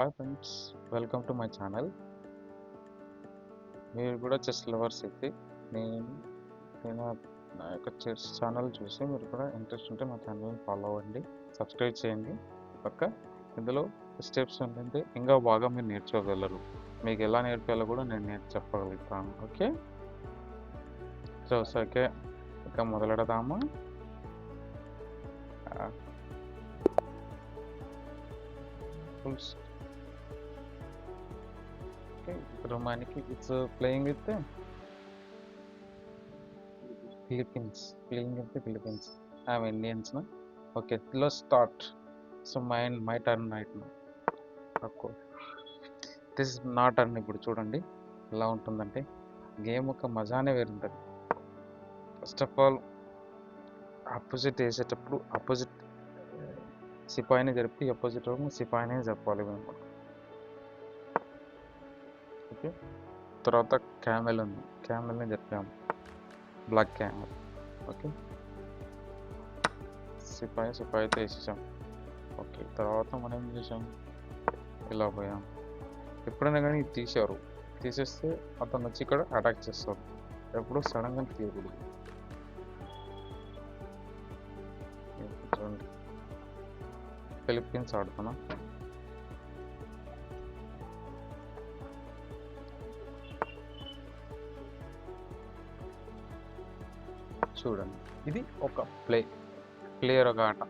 Hi friends welcome to my channel మీరు కూడా chess lovers అయితే నేను నేను నా యొక్క చెస్ ఛానల్ చూసి మీరు కూడా ఇంట్రెస్ట్ ఉంటే మా ఛానల్ని ఫాలో అవ్వండి సబ్స్క్రైబ్ చేయండి. పక్క ఇందులో స్టెప్స్ ఉంటే ఇంకా బాగా మీరు నేర్చుకోగలరు. మీకు ఎలా నేర్పాలో కూడా నేను నేర్చు చెప్పగలుగుతాను. ఓకే సో ఓకే ఇక మొదలెడదామా. Full ah. ఓకే. ఇప్పుడు మనకి it's playing with Philippines playing with Philippines I'm Indians నా? ఓకే లో start so my my turn knight okay this నా టర్న్ ఇప్పుడు చూడండి. ఎలా ఉంటుందంటే గేమ్ ఒక మజానే వేరుంటుంది. ఫస్ట్ ఆఫ్ ఆల్ ఆపోజిట్ వేసేటప్పుడు ఆపోజిట్ సిపాయిని జరిపి అపోజిట్ సిపాయినే చెప్పాలి మేము ఓకే తర్వాత క్యామెల్ ఉంది. క్యామెల్ని చెప్పాము బ్లాక్ క్యామెల్ ఓకే సిపాయి సిపాయితో వేసేసాం. ఓకే తర్వాత మనం ఏం చేసాం? ఇలా పోయాం. ఎప్పుడైనా కానీ తీసారు తీశారు. తీసేస్తే అతను వచ్చి ఇక్కడ అటాక్ చేస్తారు ఎప్పుడు సడన్గా తీయకూడదు. చూడండి ఫిలిప్పీన్స్ ఆడుతున్నా. చూడండి. ఇది ఒక ప్లే ప్లేయర్ ఒక ఆట.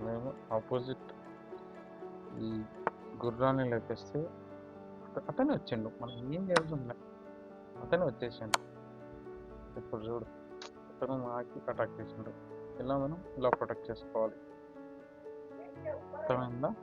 మేము ఆపోజిట్ ఈ గుర్రాన్ని లేపేస్తే అతనే వచ్చిండు. మనం ఏం చేస్తుండే అతనే వచ్చేసిండు. ఇప్పుడు చూడు. అతను మాకి అటాక్ చేసిండు. ఇలా మనం? ఇలా ప్రొటెక్ట్ చేసుకోవాలి. tremenda.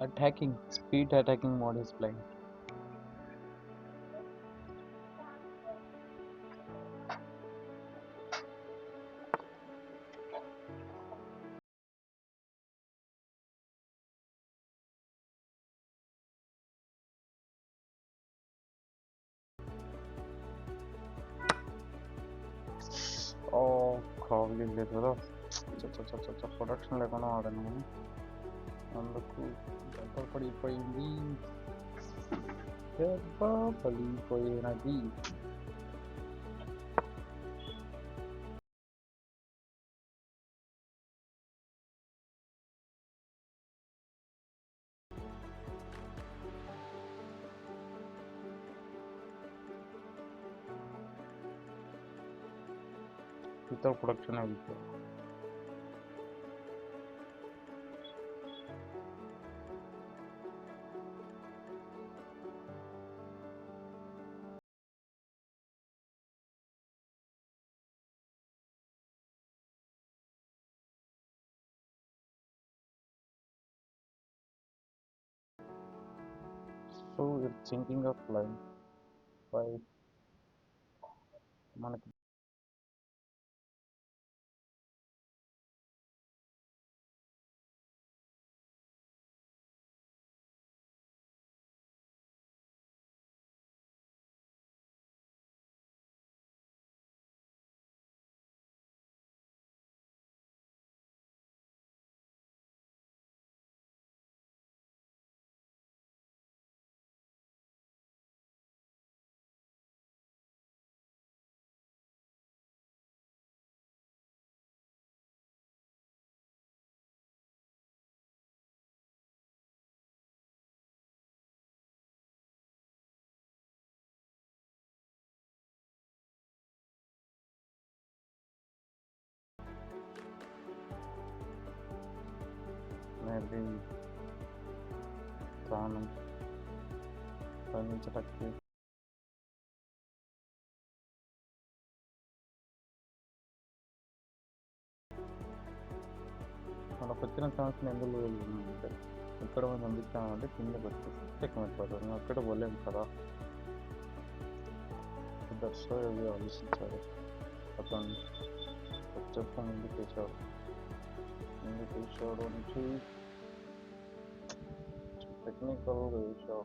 attacking speed attacking mode is playing Oh, kavga ediyorlar. Çok çok çok çok production ile konu var. por, por, por Indeed. Probably por Indeed. Production of so it's thinking offline by మనకి అది ప్రాణం స్పందించటానికి మనకు వచ్చిన chance ఎందుకు వెళ్ళిందంటే ఇక్కడ మనం పంపించామంటే కింద వచ్చేసి ఎక్కువైపోతుంది అక్కడ పోలేము కదా. దర్శో ఏది ఆలోచించారు? అతను వచ్చేస్తా ముందు చేశాడు? ముందు చేశాడు నుంచి technical ratio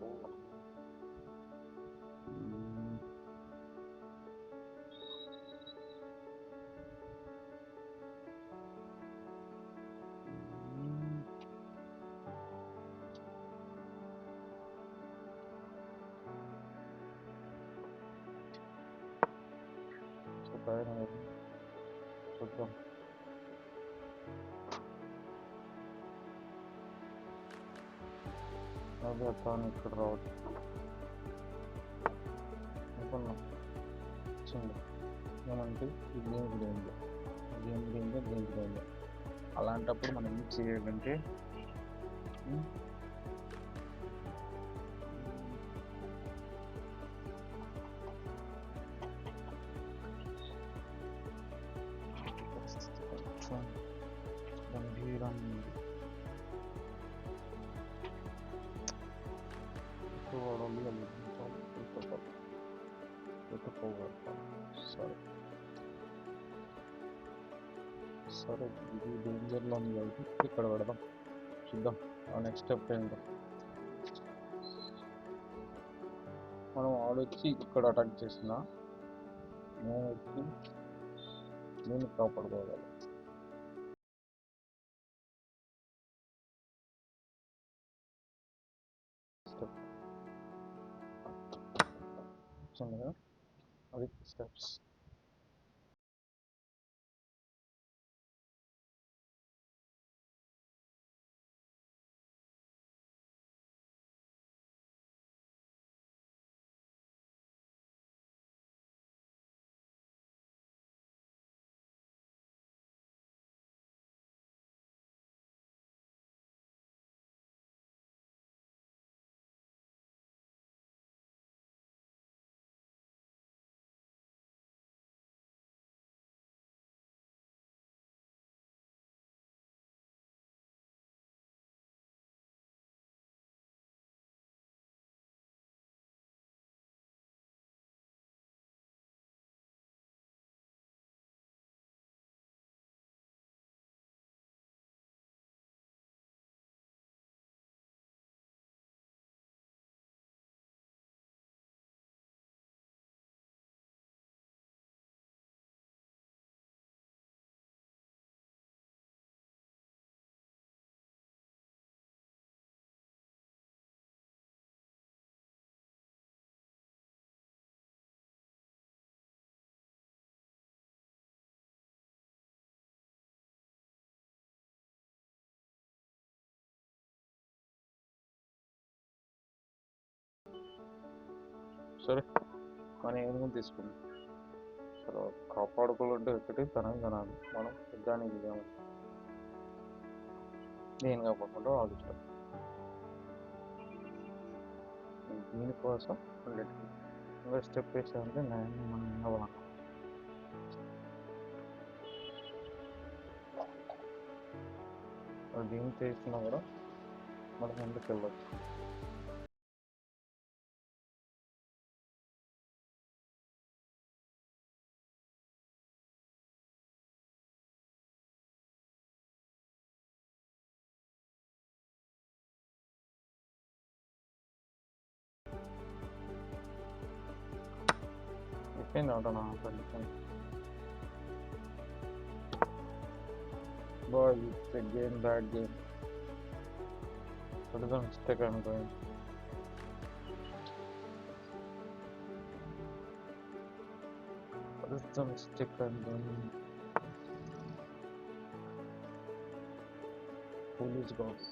Правильно, что там. అది చూద్దాం అదే అతను ఇక్కడ రావచ్చు అనుకున్నాం వచ్చింది ఏమంటే ఈ గేమ్ గ్రీన్లో గేమ్ గ్రీన్లో గేమ్ గ్రీన్లో అలాంటప్పుడు మనం ఏం చేయాలంటే ఉమ్, సరే ఇది డేంజర్లో ఉంది కాబట్టి ఇక్కడ పెడదాం. చూద్దాం నెక్స్ట్ స్టెప్ ఏంటో. మనం ఆడొచ్చి ఇక్కడ అటాక్ చేసిన నేను వచ్చి నేను కాపాడుకోగలను స్టెప్ అది స్టెప్స్ సరే. మన ఏమో తీసుకుంది? సరే కాపాడుకోవాలంటే ఒకటి తనం తనాలి మనం దానికి దిగాము. నేను కాపాడుకుంటూ ఆలోచన దీనికోసం ఇంకా స్టెప్ వేసామంటే నేను మనం ఇంకా దీన్ని చేసినా కూడా మనం ముందుకు వెళ్ళచ్చు Depende, no, no, no. Boy, it's a game, bad game. What is the mistake I'm going? What is the mistake I'm going? Police box.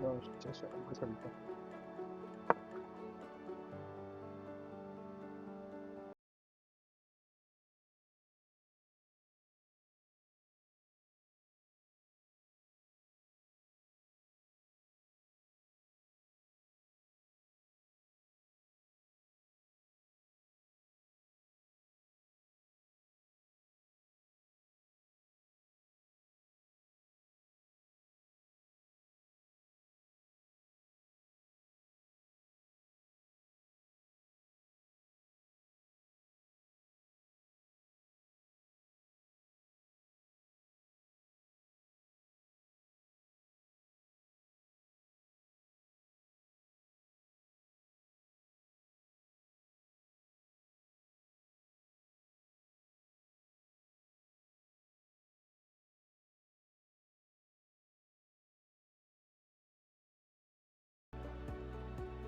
No, it's just a good